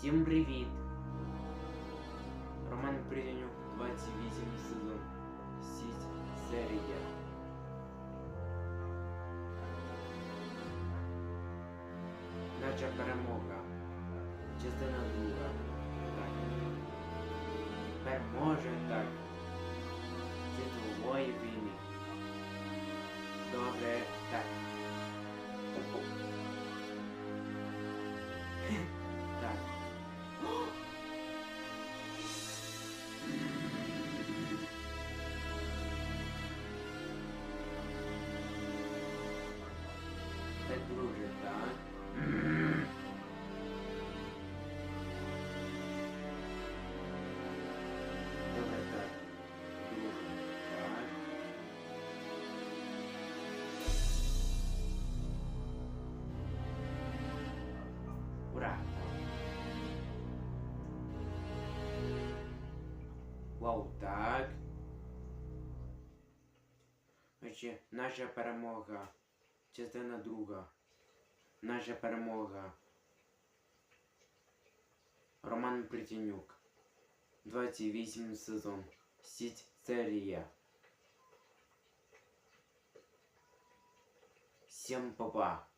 Всім привіт! Роман Приденюк, 28 сезон. Сість серія. Наша перемога. Частина друга. Так. Переможе так. Світової війни. Добре. Так. Так, друже, так. Добре, так. Друже, так. Ура! Вау, так. Значить, наша перемога. Частина друга. Наша перемога. Роман Притянюк. 28 сезон. Сіть серія. Всем па-па.